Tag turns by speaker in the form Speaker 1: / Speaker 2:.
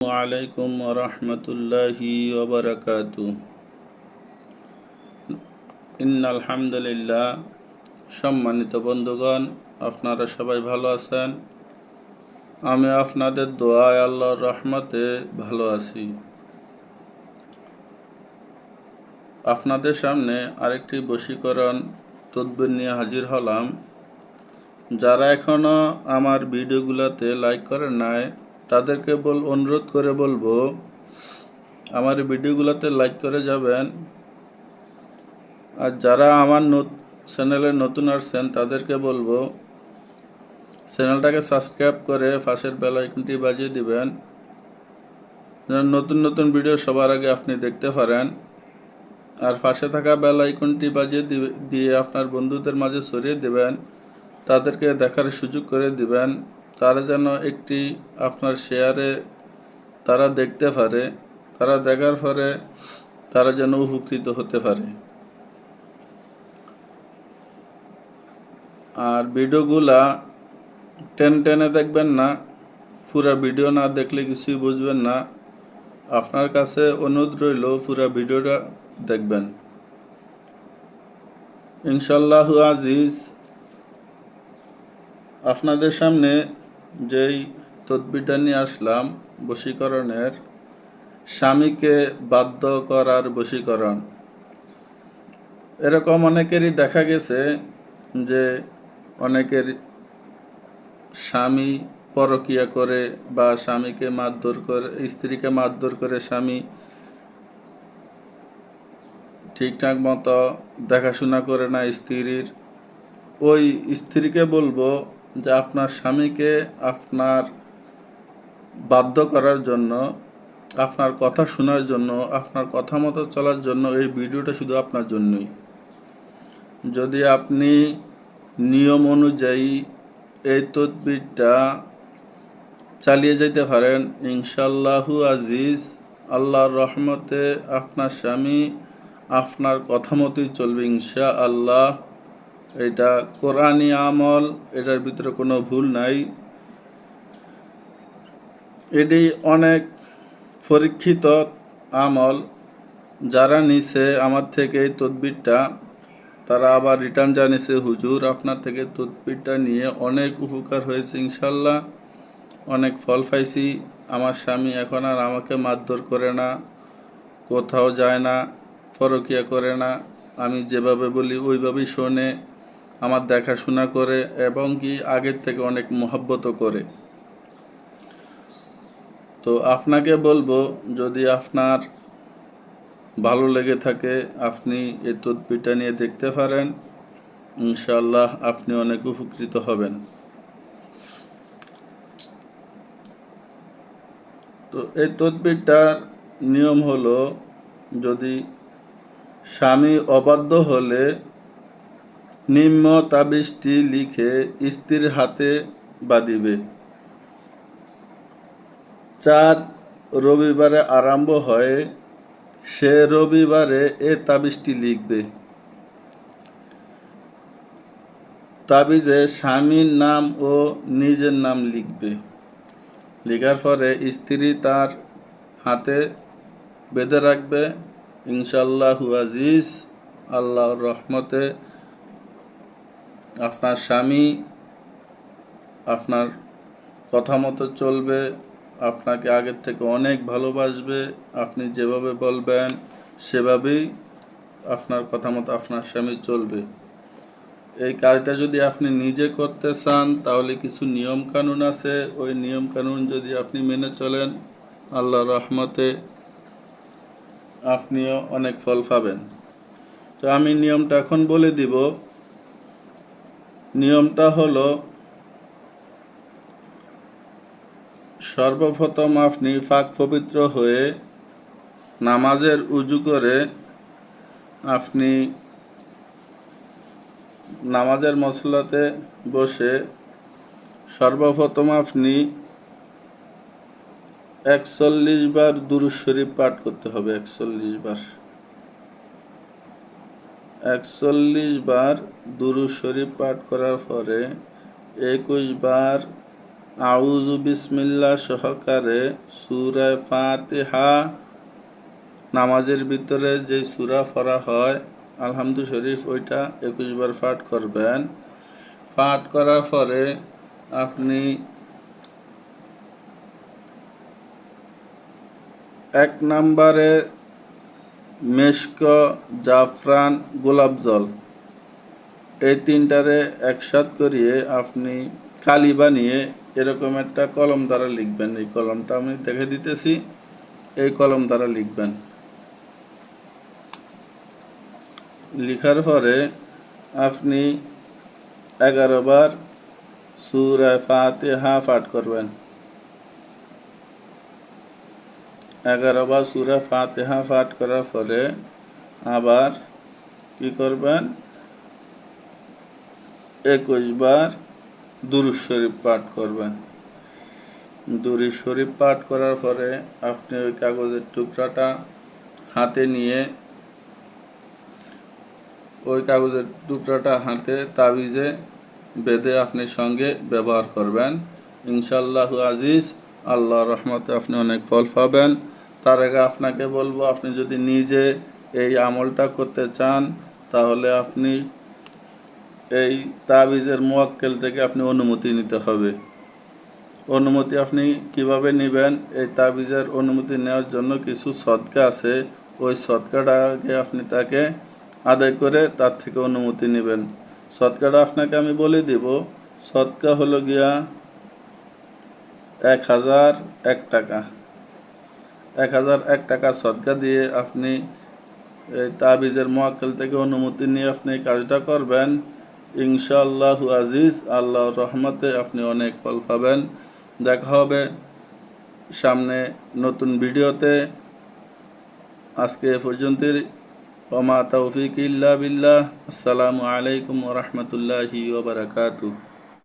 Speaker 1: আলাইকুম রহমতুল্লাহি ওবরাকাত। আলহামদুলিল্লাহ সম্মানিত বন্ধুগণ, আপনারা সবাই ভালো আছেন? আমি আপনাদের দোয়ায় আল্লাহর রহমতে ভালো আছি। আপনাদের সামনে আরেকটি বশীকরণ তদবির নিয়ে হাজির হলাম। যারা এখনও আমার ভিডিওগুলোতে লাইক করেন নাই তাদেরকে বল, অনুরোধ করে বলব, আমার ভিডিওগুলোতে লাইক করে যাবেন। আর যারা আমার চ্যানেলে নতুন আসছেন, তাদেরকে বলব চ্যানেলটাকে সাবস্ক্রাইব করে পাশের বেল আইকনটি বাজিয়ে দিবেন। যেন নতুন নতুন ভিডিও সবার আগে আপনি দেখতে পারেন। আর পাশে থাকা বেল আইকনটি বাজিয়ে দিয়ে আপনার বন্ধুদের মাঝে ছড়িয়ে দিবেন। তাদেরকে দেখার সুযোগ করে দিবেন। তারা যেন একটি আপনার শেয়ারে তারা দেখতে পারে, তারা দেখার পরে তারা যেন উপকৃত হতে পারে। আর ভিডিওগুলা টেন টেনে দেখবেন না, পুরা ভিডিও না দেখলে কিছুই বুঝবেন না। আপনার কাছে অনুরোধ রইল, পুরা ভিডিওটা দেখবেন। ইনশাল্লাহ আজিজ, আপনাদের সামনে যেই তদবিরটা নিয়ে আসলাম, বশীকরণের, স্বামীকে বাধ্য করার বশীকরণ। এরকম অনেকেরই দেখা গেছে যে অনেকের স্বামী পরকিয়া করে বা স্বামীকে মারধর করে, স্ত্রীকে মারধর করে স্বামী ঠিকঠাক মতো দেখাশোনা করে না স্ত্রীর। ওই স্ত্রীকে বলব যে আপনার স্বামীকে আপনার বাধ্য করার জন্য, আপনার কথা শোনার জন্য, আপনার কথা মতো চলার জন্য এই ভিডিওটা শুধু আপনার জন্যই। যদি আপনি নিয়ম অনুযায়ী এই তদবিরটা চালিয়ে যেতে পারেন ইনশাল্লাহু আজিজ, আল্লাহর রহমতে আপনার স্বামী আপনার কথা মতোই চলবে ইনশা আল্লাহ এটা কোরআনি আমল, এটার ভিতরে কোনো ভুল নাই। এটি অনেক পরীক্ষিত আমল। যারা নিছে আমার থেকে এই তদবিরটা, তারা আবার রিটার্ন জানিয়েছে হুজুর, আপনার থেকে তদবিরটা নিয়ে অনেক উপকার হয়েছে, ইনশাল্লাহ। অনেক ফল পাইছি। আমার স্বামী এখন আর আমাকে মারধর করে না, কোথাও যায় না ফরকিয়া করে না। আমি যেভাবে বলি, ওইভাবেই শোনে। আমার দেখাশোনা করে এবং কি আগের থেকে অনেক মহব্বতও করে। তো আপনাকে বলব, যদি আপনার ভালো লেগে থাকে, আপনি এই তদবিরটা নিয়ে দেখতে পারেন। ইনশাল্লাহ আপনি অনেক উপকৃত হবেন। তো এই তদবিরটার নিয়ম হলো, যদি স্বামী অবাধ্য হলে নিম্ন তাবিজটি লিখে স্ত্রীর হাতে বাঁধিবে। চাঁদ রবিবারে আরম্ভ হয় সে রবিবারে এ তাবিজটি লিখবে। তাবিজে স্বামীর নাম ও নিজের নাম লিখবে। লেখার পরে স্ত্রী তার হাতে বেঁধে রাখবে। ইনশাল্লাহু আজিজ, আল্লাহর রহমতে আপনার স্বামী, আপনার কথা মতো চলবে, আপনাকে আগের থেকে অনেক ভালোবাসবে, আপনি যেভাবে বলবেন সেভাবেই আপনার কথা মতো আপনার স্বামী চলবে। এই কাজটা যদি আপনি নিজে করতে চান, তাহলে কিছু নিয়ম কানুন আছে। ওই নিয়ম কানুন যদি আপনি মেনে চলেন আল্লাহ রহমতে আপনিও অনেক ফল পাবেন। তো আমি নিয়মটা এখন বলে দিব। নিয়মটা হলো সর্বপ্রথম আপনি পাক পবিত্র হয়ে নামাজের উজু করে আপনি নামাজের মশলাতে বসে সর্বপ্রথম আপনি একচল্লিশ বার দুরুজ শরীফ পাঠ করতে হবে, একচল্লিশ বার। একচল্লিশ বার দুরুজ শরীফ পাঠ করার পরে একুশ বার আউজু বিসমিল্লা সহকারে সুরায় ফাতিহা নামাজের ভিতরে যে সুরা ফরা হয় আলহামদু শরীফ ওইটা একুশ বার পাঠ করবেন। পাঠ করার পরে আপনি এক নম্বরে মেশক, জাফরান, গোলাপ জল। এই তিনটারে একসাথ করিয়ে আপনি কালি বানিয়ে এরকম একটা কলম দ্বারা লিখবেন। এই কলমটা আমি দেখে দিতেছি, এই কলম দ্বারা লিখবেন। লিখার পরে আপনি এগারো বার সুরায় ফাতিহা পাঠ করবেন। এগারো বার সুরা ফাতিহা পাঠ করার পরে আবার কি করবেন? একুশ বার দুরুদ শরীফ পাঠ করবেন। দুরুদ শরীফ পাঠ করার পরে আপনি ওই কাগজের টুকরাটা হাতে নিয়ে ওই কাগজের টুকরাটা হাতে তাবিজে বেঁধে আপনি সঙ্গে ব্যবহার করবেন। ইনশাল্লাহু আজিজ আল্লাহ রহমতে আপনি অনেক ফল পাবেন। তার আগে আপনাকে বলব, আপনি যদি নিজে এই আমলটা করতে চান, তাহলে আপনি এই তাবিজের মোয়াক্কেল থেকে আপনি অনুমতি নিতে হবে। অনুমতি আপনি কীভাবে নেবেন? এই তাবিজের অনুমতি নেওয়ার জন্য কিছু সদকা আছে। ওই সদকাটাকে আপনি তাকে আদায় করে তার থেকে অনুমতি নেবেন। সদকাটা আপনাকে আমি বলে দিব। সদকা হলো গিয়া এক হাজার এক টাকা। এক হাজার এক টাকা সদকা দিয়ে আপনি তাবিজের মোয়াক্কেল থেকে অনুমতি নিয়ে আপনি কাজটা করবেন। ইনশাআল্লাহ আজিজ, আল্লাহর রহমতে আপনি অনেক ফল পাবেন। দেখা হবে সামনে নতুন ভিডিওতে। আজকে এ পর্যন্তই। ওমা তৌফিক ইল্লা বিল্লাহ। আসসালামু আলাইকুম ওরহমতুল্লাহি ওবরাকাতুহ